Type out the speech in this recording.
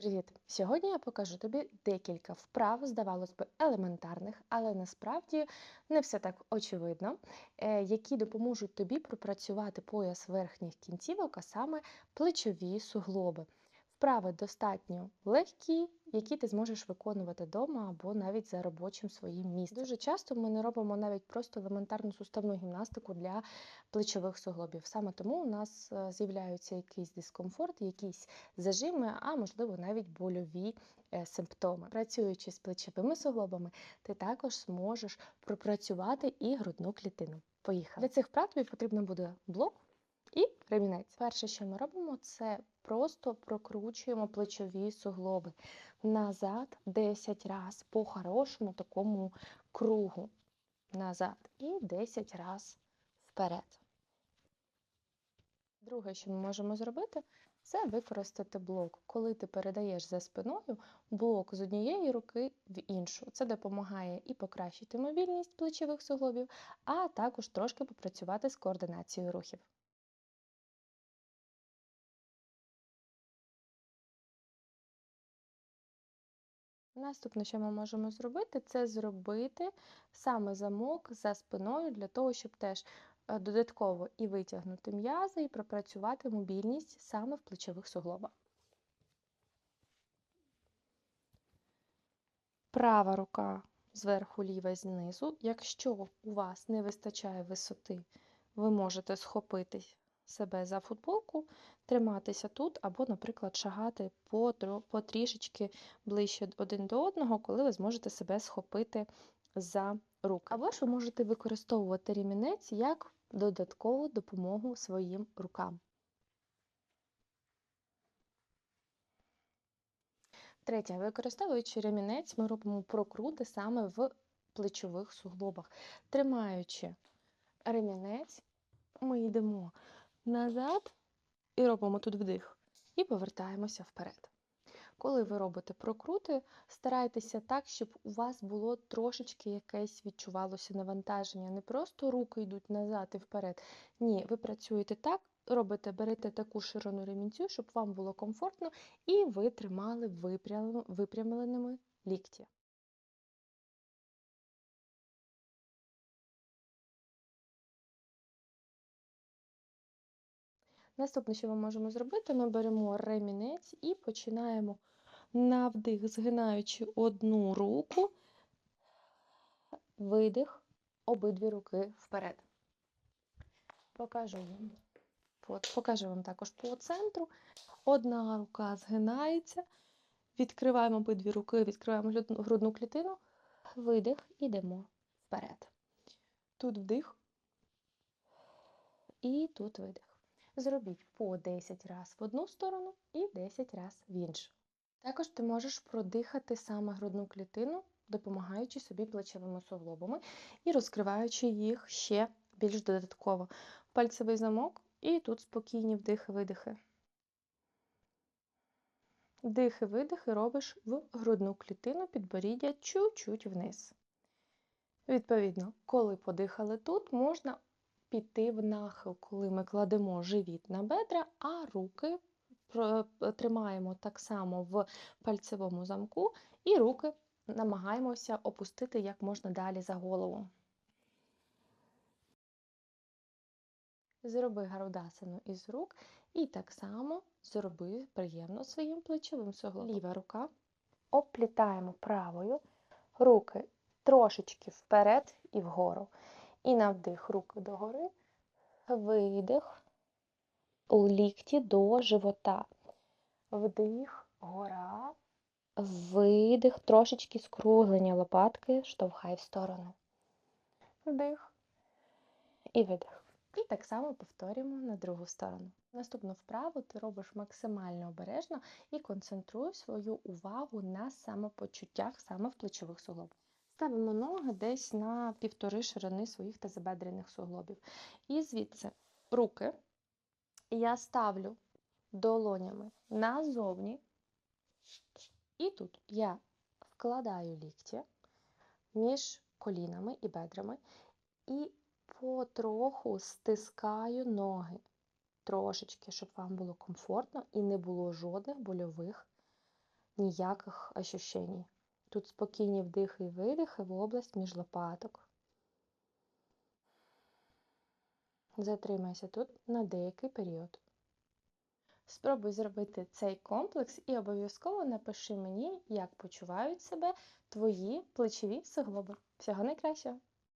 Привіт! Сьогодні я покажу тобі декілька вправ, здавалось би, елементарних, але насправді не все так очевидно, е, які допоможуть тобі пропрацювати пояс верхніх кінцівок, а саме плечові суглоби. Вправи достатньо легкі, які ти зможеш виконувати вдома або навіть за робочим своїм місцем. Дуже часто ми не робимо навіть просто елементарну суставну гімнастику для плечових суглобів. Саме тому у нас е, з'являються якийсь дискомфорт, якісь зажими, а можливо навіть больові е, симптоми. Працюючи з плечовими суглобами, ти також зможеш пропрацювати і грудну клітину. Поїхали. Для цих вправ тобі потрібно буде блок і ремінець. Перше, що ми робимо, це просто прокручуємо плечові суглоби назад 10 разів по хорошому такому кругу. Назад і 10 разів вперед. Друге, що ми можемо зробити, це використати блок. Коли ти передаєш за спиною блок з однієї руки в іншу. Це допомагає і покращити мобільність плечових суглобів, а також трошки попрацювати з координацією рухів. Наступне, що ми можемо зробити, це зробити саме замок за спиною для того, щоб теж е, додатково і витягнути м'язи, і пропрацювати мобільність саме в плечових суглобах. Права рука зверху, ліва знизу. Якщо у вас не вистачає висоти, ви можете схопитись себе за футболку, триматися тут, або, наприклад, шагати по, по трішечки ближче один до одного, коли ви зможете себе схопити за руки. Або ж ви можете використовувати рімінець як додаткову допомогу своїм рукам. Третє, використовуючи ремінець, ми робимо прокрути саме в плечових суглобах. Тримаючи ремінець, ми йдемо назад і робимо тут вдих, і повертаємося вперед. Коли ви робите прокрути, старайтеся так, щоб у вас було трошечки якесь відчувалося навантаження. Не просто руки йдуть назад і вперед. Ні, ви працюєте так, робите, берете таку ширину ремінцю, щоб вам було комфортно, і ви тримали випрямленими лікті. Наступне, що ми можемо зробити, ми беремо ремінець і починаємо на вдих, згинаючи одну руку, видих, обидві руки вперед. Покажу вам. От, покажу вам також по центру. Одна рука згинається, відкриваємо обидві руки, відкриваємо грудну клітину, видих, ідемо вперед. Тут вдих і тут видих. Зробіть по 10 разів в одну сторону і 10 разів в іншу. Також ти можеш продихати саме грудну клітину, допомагаючи собі плечовими суглобами і розкриваючи їх ще більш додатково. Пальцевий замок, і тут спокійні вдихи-видихи. Вдихи-видихи робиш в грудну клітину підборіддя чуть-чуть вниз. Відповідно, коли подихали тут, можна піти в нахил, коли ми кладемо живіт на бедра, а руки тримаємо так само в пальцевому замку, і руки намагаємося опустити як можна далі за голову. Зроби гарудасину із рук і так само зроби приємно своїм плечовим суглобом. Ліва рука оплітаємо правою, руки трошечки вперед і вгору. І на вдих руки догори, видих, лікті до живота. Вдих, гора, видих, трошечки скруглення лопатки, штовхай в сторону. Вдих і видих. І так само повторюємо на другу сторону. Наступну вправу ти робиш максимально обережно і концентруй свою увагу на самопочуттях саме в плечових суглобах. Ставимо ноги десь на півтори ширини своїх тазобедрених суглобів. І звідси руки я ставлю долонями назовні. І тут я вкладаю лікті між колінами і бедрами, і потроху стискаю ноги. Трошечки, щоб вам було комфортно і не було жодних больових ніяких ощущень. Тут спокійні вдихи і видихи в область між лопаток. Затримайся тут на деякий період. Спробуй зробити цей комплекс і обов'язково напиши мені, як почувають себе твої плечові суглоби. Всього найкращого!